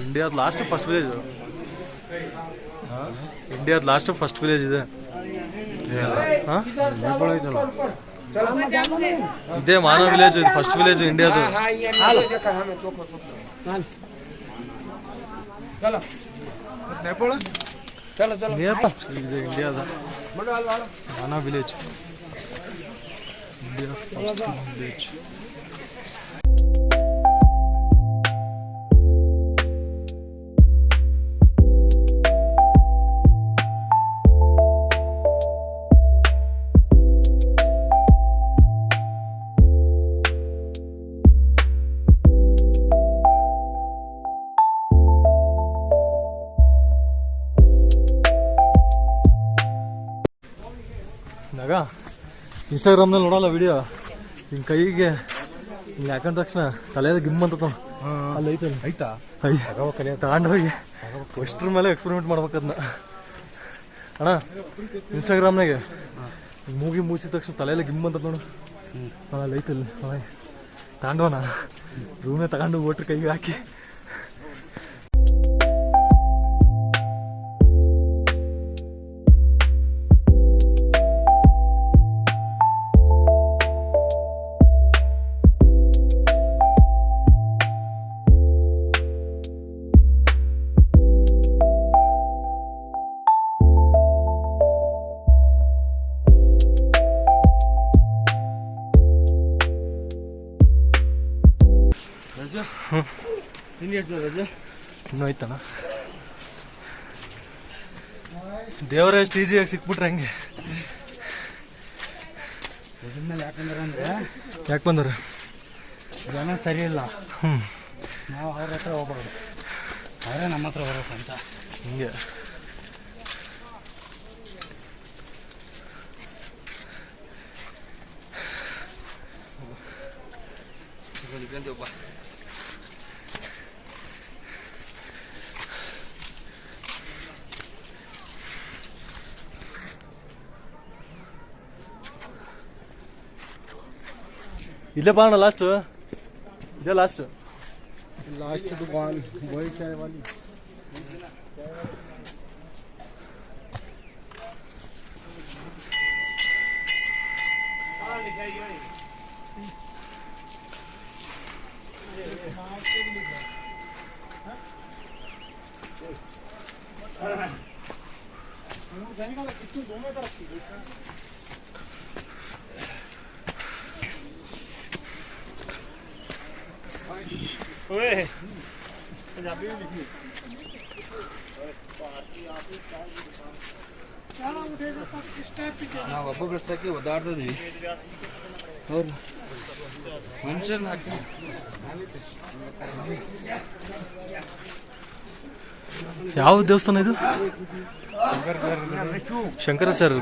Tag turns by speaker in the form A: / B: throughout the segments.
A: ಇಂಡಿಯಾದ last first village ಇಂಡಿಯಾದ last first village ಇದೆ ಹಾ? ಇದೇ ಮಾನವ ವಿಲೇಜ್ ಇದು ಫಸ್ಟ್ ವಿಲೇಜ್ ಇಂಡಿಯಾದ
B: ನೇಪಾಳ
A: ನೇಪಾಳ ಇದು ಇಂಡಿಯಾದ ಮಾನವ ವಿಲೇಜ್ ಇಂಡಿಯಾಸ್ ಫಸ್ಟ್ ವಿಲೇಜ್ ನಗ ಇನ್ಸ್ಟಾಗ್ರಾಮ್ನಲ್ಲಿ ನೋಡಲ್ಲ ವಿಡಿಯೋ ಹಿಂಗೆ ಕೈಗೆ ಹಿಂಗೆ ಹಾಕೊಂಡ ತಕ್ಷಣ ತಲೆಯಲ್ಲಿ ಗಿಮ್ ಅಂತ ಅಲ್ಲಿ
B: ಐತಾ
A: ತಗೊಂಡು ಹೋಗಿ ಅಷ್ಟ್ರ ಮೇಲೆ ಎಕ್ಸ್ಪೆರಿಮೆಂಟ್ ಮಾಡ್ಬೇಕದ್ನ. ಅಣ್ಣ ಇನ್ಸ್ಟಾಗ್ರಾಮ್ನಾಗೆ ಮೂಗಿ ಮುಗಿಸಿದ ತಕ್ಷಣ ತಲೆಯಲ್ಲಿ ಗಿಮ್ ಅಂತ ನೋಡು ಅಲ್ಲಿ ಐತಲ್ಲ ಹಾಂ ತಗೊಂಡವನ ರೂಮ್ನೇ ತಗೊಂಡು ಓಟ್ರ ಕೈಗೆ ಹಾಕಿ. ಇನ್ನೂ ಐತಣ್ಣ. ದೇವರ ಎಷ್ಟು ಈಸಿಯಾಗಿ ಸಿಕ್ಬಿಟ್ರೆ ಹಂಗೆ.
B: ಯಾಕಂದ್ರೆ ಅಂದರೆ
A: ಯಾಕೆ ಬಂದವ್ರೆ?
B: ಜನ ಸರಿ ಇಲ್ಲ.
A: ಹ್ಞೂ
B: ನಾವು ಅವ್ರ ಹತ್ರ ಹೋಗ್ಬಾರ್ದು. ಅವರೇ ನಮ್ಮ ಹತ್ರ ಬರ್ಬೇಕಂತ
A: ಹಿಂಗೆ. ಇಲ್ಲೇ ಬಾಣ ಲಾಸ್ಟ್ ಇದೇ ಲಾಸ್ಟ್
B: ಲಾಸ್ಟ್ ಮೂರು ಜನ ಕಿತ್ತು ದೊಡ್ಡ ਓਏ ਪੰਜਾਬੀ ਵੀ ਲਿਖੀ ನಾವು ಒಬ್ಬ ಬೆಟ್ಟಕ್ಕೆ ಒದ್ದಾಡ್ತಿದ್ದೀವಿ ಹೌದು. ಮನುಷ್ಯನ ಹಾಕಿ.
A: ಯಾವ ದೇವಸ್ಥಾನ ಇದು? ಶಂಕರಾಚಾರ್ಯರು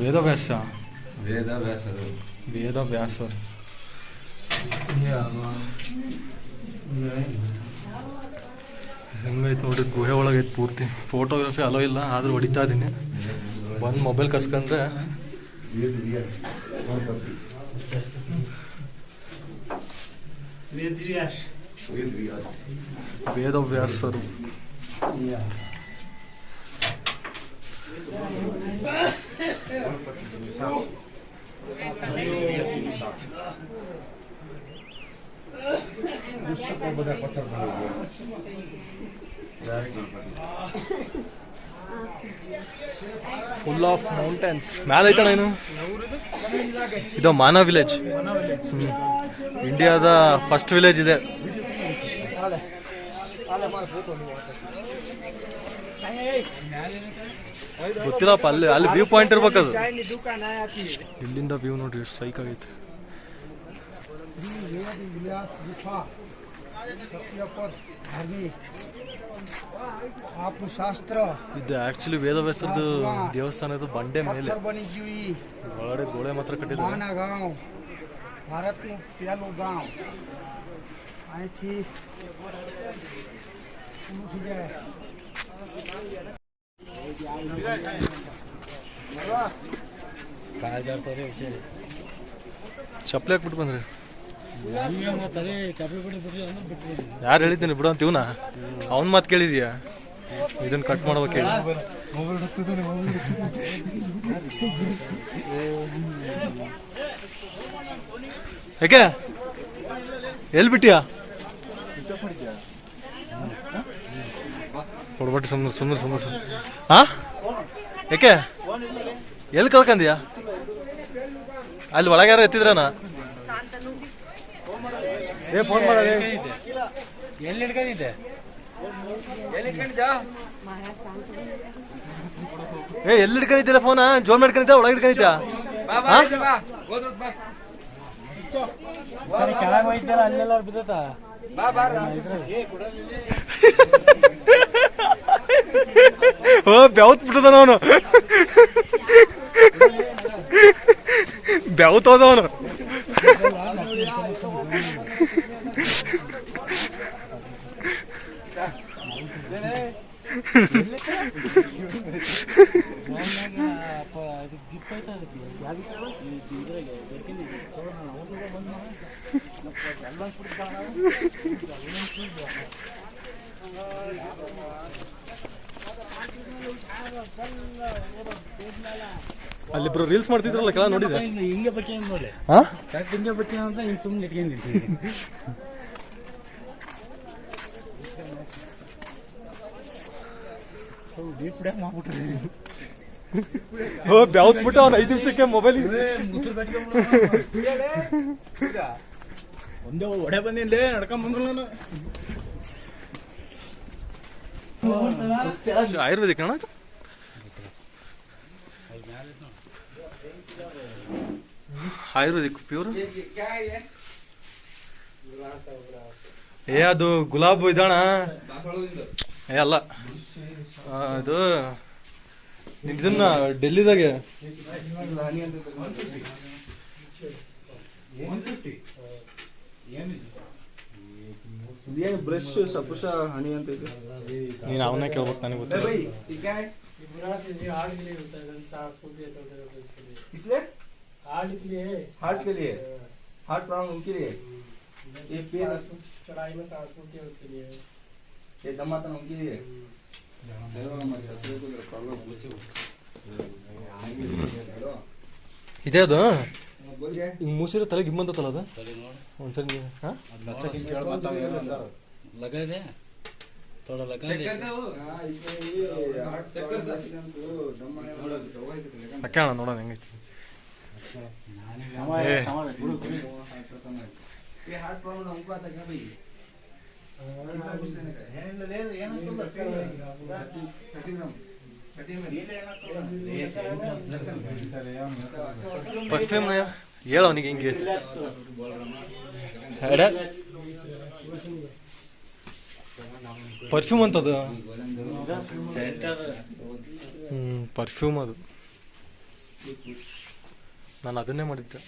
A: ವೇದವ್ಯಾಸ.
C: ವೇದವ್ಯಾಸರು.
A: ವೇದವ್ಯಾಸ. ಹೆಂಗೈತೆ ನೋಡಿ ಗುಹೆ ಒಳಗೈತೆ ಪೂರ್ತಿ. ಫೋಟೋಗ್ರಫಿ ಅಲೋ ಇಲ್ಲ ಆದರೂ ಹೊಡಿತಾ ಇದ್ದೀನಿ ಬಂದು ಮೊಬೈಲ್ ಕಸ್ಕೊಂಡ್ರೆ ವೇದವ್ಯಾಸರು. ಫುಲ್ ಆಫ್ ಮೌಂಟೇನ್ಸ್ ಮ್ಯಾಲ ಐತಣ ಏನು ಇದು ಮಾನವ ವಿಲೇಜ್ ಇಂಡಿಯಾದ ಫಸ್ಟ್ ವಿಲೇಜ್ ಇದೆ. ಗೊತ್ತಿಲ್ಲಪ್ಪ, ಅಲ್ಲಿ ಅಲ್ಲಿ ವ್ಯೂ ಪಾಯಿಂಟ್ ಇರ್ಬೇಕದು ಇಲ್ಲಿಂದ ವ್ಯೂ ನೋಡ್ರಿ, ಎಷ್ಟು ಸೈಕ್ ಆಗೈತೆ. ಇದು ಆಕ್ಚುಲಿ ವೇದವ್ಯಾಸದ ದೇವಸ್ಥಾನ ಇದು ಬಂಡೆ ಮೇಲೆ. ಒಳಗಡೆ ಗೋಳೆ ಮಾತ್ರ ಕಟ್ಟಿದ್ದಾರೆ.
B: ભારતનું પહેલું
A: ಚಪ್ಪಲಿ ಹಾಕ್ಬಿಟ್ಟು ಬಂದ್ರಿ. ಯಾರು ಹೇಳಿದ್ದೀನಿ ಬಿಡು ಅಂತ ಇವನ? ಅವನ್ ಮಾತು ಕೇಳಿದ್ಯಾ? ಇದನ್ನ ಕಟ್ ಮಾಡ್ಬೇಕು ಹೇಳಿ. ಯಾಕೆ? ಎಲ್ಲಿ ಬಿಟ್ಟಿಯಾ? ಕೊಡ್ಬಿಟ್ಟು ಸುಮ್ಮನೆ ಸುಮ್ಮನೆ ಸುಮ್ಮನೆ ಸುಮ್ಮನೆ ಹಾ ಯಾಕೆ ಎಲ್ಲಿ ಕಳ್ಕಂದಿಯಾ ಅಲ್ಲಿ ಒಳಗೆ ಯಾರು ಎತ್ತಿದ್ರನ? ಏ ಫೋನ್ ಮಾಡ
B: ಎಲ್ಲಿ ಹಿಡ್ಕೊಂಡಿದ್ದೆ?
A: ಏ ಎಲ್ಲಿ ಹಿಡ್ಕೊಂಡಿದ್ದಿಲ್ಲ ಫೋನ ಜೋರ್ ಮಾಡ್ಕೊಂಡಿದ್ದ ಒಳಗೆ ಹಿಡ್ಕೊಂಡಿದ್ದ
B: ಕೆಳಗೆ ಹೋಯ್ತಲ್ಲ ಅಲ್ಲೆಲ್ಲ ಬಿದ್ದತ
A: ಓ ಬ್ಯಾವತ್ ಬಿಟ್ಟದ ಅವನು. ಬ್ಯಾವತ್ ಹೋದವನು ಅಲ್ಲಿಬ್ರು ರೀಲ್ಸ್ ಮಾಡ್ತಿದ್ರಲ್ಲ ಕೆಳ ನೋಡಿದೆ.
B: ಹಿಂಗೆ ಬಕ್ಕೆ ನೋಡಿ
A: ಹಾ?
B: ಕರೆಕ್ಟ್ ಹಿಂಗೆ ಬಕ್ಕೆ ಅಂತ ಹಿಂಗೆ ಸುಮ್ಮನೆ ಇಟ್ಕೊಂಡಿದ್ದೀನಿ
A: ಬ್ಯಾವತ್ ಬಿಟ್ಟು ಅವ್ನು ಐದು ನಿಮಿಷಕ್ಕೆ ಮೊಬೈಲ್
B: ಒಂದೇ ಒಡೆ ಬಂದಿಲ್ಲ ನಡ್ಕೊಂಡ್ ಬಂದ್ರು ನಾನು.
A: ಆಯುರ್ವೇದಿಕ್ ಅಣ್ಣ? ಆಯುರ್ವೇದಿಕ್ ಪ್ಯೂರ್ ಏ ಅದು ಗುಲಾಬ್ ಇದಣ ಏ ಅಲ್ಲ. ಅದು ಇದು ಇದನ್ನ ಡೆಲ್ಲಿದಾಗೆ.
D: ಏನು ಬ್ರಷ್ ಸಪುಷ ಹನಿ ಅಂತ ಇದೆ
A: ನೀನು ಅವನೇ ಕೇಳ್ಬೇಕು ನನಗೆ ಗೊತ್ತಿಲ್ಲ
D: भाई ये क्या है
E: हार्ट के लिए होता है जैसे सांस फूलती है चलते रहते हैं उसके लिए
D: इसलिए
E: हार्ट के लिए है
D: हार्ट के लिए हार्ट प्रॉब्लम उनके लिए
E: जैसे
D: ये पेड़-
E: सांस फूल- चढ़ाई में सांस फूलती है उसके लिए
D: ये दमातन उनके लिए
A: ಇದೇ ಅದು
D: बोलिए
A: ಹಿಂಗ್ ಮೂಸಿರೋ ತಲೆ ಗಿಮ್ಮಂತಲ್ಲ ಅದು ಒಂದ್ಸರಿ ನೀವು ಹಾ
B: लगा दे थोड़ा लगा दे
D: हाँ इसमें ये हार्ट प्रॉब्लम पेशेंट को दम आने वाला दवा है तो लेगा
A: ಹಾಕ್ಯಾಣ ನೋಡೋಣ ಹೆಂಗೈತಿ ಏ
D: ये
A: ಹೇಳ ಅವನಿಗೆ ಹಿಂಗೆ. ಪರ್ಫ್ಯೂಮ್ ಅಂತದ? ಹ್ಮ್ ಪರ್ಫ್ಯೂಮ್ ಅದು. ನಾನು ಅದನ್ನೇ ಮಾಡಿದ್ದೆ.